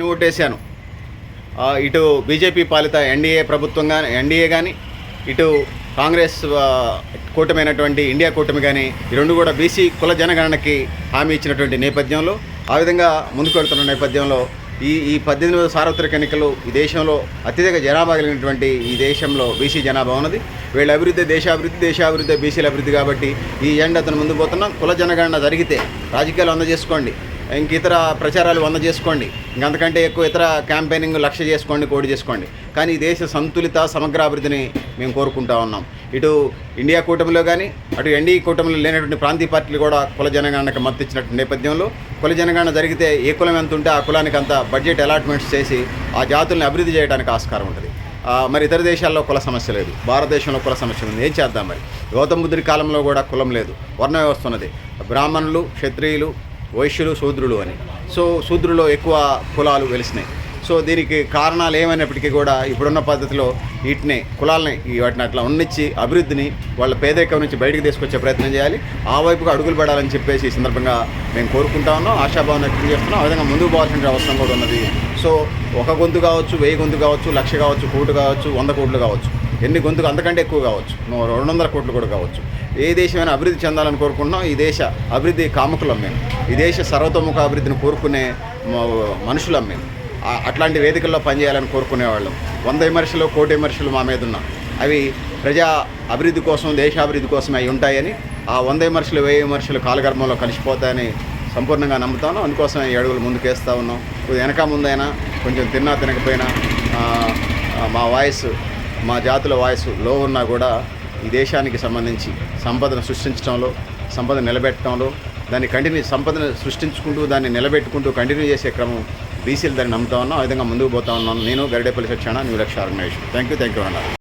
నేను ఓటేశాను. ఇటు బీజేపీ పాలిత ఎన్డీఏ ప్రభుత్వం కానీ ఎన్డీఏ కానీ ఇటు కాంగ్రెస్ కూటమైనటువంటి ఇండియా కూటమి కానీ ఈ రెండు కూడా బీసీ కుల జనగణనకి హామీ ఇచ్చినటువంటి నేపథ్యంలో ఆ విధంగా ముందుకు వెళ్తున్న నేపథ్యంలో ఈ ఈ పద్దెనిమిది సార్వత్రిక ఎన్నికలు ఈ దేశంలో అత్యధిక జనాభా కలిగినటువంటి ఈ దేశంలో బీసీ జనాభా ఉన్నది. వీళ్ళ అభివృద్ధి దేశాభివృద్ధి దేశాభివృద్ధి బీసీల అభివృద్ధి కాబట్టి ఈ ఎజెండా అతను ముందు పోతున్నాం. కుల జనగణన జరిగితే రాజకీయాలు అందజేసుకోండి. ఇంక ఇతర ప్రచారాలు వంద చేసుకోండి. ఇంకంతకంటే ఎక్కువ ఇతర క్యాంపెయినింగ్ లక్ష్య చేసుకోండి కోడి చేసుకోండి. కానీ ఈ దేశ సంతులిత సమగ్ర అభివృద్ధిని మేము కోరుకుంటా ఉన్నాం. ఇటు ఇండియా కూటమిలో కానీ అటు ఎన్డీ కూటమిలో లేనటువంటి ప్రాంతీయ పార్టీలు కూడా కుల జనగణనకు మద్దతు ఇచ్చినటువంటి నేపథ్యంలో కుల జనగణన జరిగితే ఏ కులం ఎంత ఉంటే ఆ కులానికి అంత బడ్జెట్ అలాట్మెంట్స్ చేసి ఆ జాతుల్ని అభివృద్ధి చేయడానికి ఆస్కారం ఉంటుంది. మరి ఇతర దేశాల్లో కుల సమస్య లేదు. భారతదేశంలో కుల సమస్య ఉంది. ఏం చేద్దాం మరి? గౌతమ బుద్ధుడి కాలంలో కూడా కులం లేదు. వర్ణ వ్యవస్థ ఉన్నది. బ్రాహ్మణులు క్షత్రియులు వైశ్యులు శూద్రులు అని. సో శూద్రులో ఎక్కువ కులాలు వెలిసినాయి. సో దీనికి కారణాలు ఏమైనప్పటికీ కూడా ఇప్పుడున్న పద్ధతిలో వీటిని కులాలని వాటిని అట్లా ఉన్నిచ్చి అభివృద్ధిని వాళ్ళ పేదరికం నుంచి బయటకు తీసుకొచ్చే ప్రయత్నం చేయాలి. ఆ వైపుగా అడుగులు పడాలని చెప్పేసి ఈ సందర్భంగా మేము కోరుకుంటా ఉన్నాం. ఆశాభావం వ్యక్తం చేస్తున్నాం. ఆ విధంగా ముందుకు పోవాల్సిన అవసరం కూడా ఉన్నది. సో ఒక గొంతు కావచ్చు వెయ్యి గొంతు కావచ్చు లక్ష కావచ్చు కోటు కావచ్చు వంద కోట్లు కావచ్చు. ఎన్ని గొంతుకు అంతకంటే ఎక్కువ కావచ్చు. రెండు వందల కోట్లు కూడా కావచ్చు. ఏ దేశమైనా అభివృద్ధి చెందాలని కోరుకుంటున్నాం. ఈ దేశ అభివృద్ధి కాముకులం మేము. ఈ దేశ సర్వతోముఖ అభివృద్ధిని కోరుకునే మనుషులం మేము. అట్లాంటి వేదికల్లో పనిచేయాలని కోరుకునేవాళ్ళం వంద విమర్శలు కోటి విమర్శలు మా మీద ఉన్నా అవి ప్రజా అభివృద్ధి కోసం దేశాభివృద్ధి కోసం అవి ఉంటాయని ఆ వంద విమర్శలు వెయ్యి విమర్శలు కాలగర్భంలో కలిసిపోతాయని సంపూర్ణంగా నమ్ముతాను. అందుకోసం ఈ అడుగులు ముందుకేస్తూ ఉన్నాం. కొద్దిగా వెనక ముందైనా కొంచెం తిన్నా తినకపోయినా మా వాయిస్ మా జాతుల వాయిస్లో ఉన్నా కూడా ఈ దేశానికి సంబంధించి సంపదను సృష్టించడంలో సంపద నిలబెట్టడంలో దాన్ని కంటిన్యూ సంపదను సృష్టించుకుంటూ దాన్ని నిలబెట్టుకుంటూ కంటిన్యూ చేసే క్రమం బీసీలు దాన్ని నమ్ముతా ఉన్నాం ఆ విధంగా ముందుకు పోతా ఉన్నాను నేను Garidepalli సత్యాన new Laksha organisation thank you thank you అన్నారు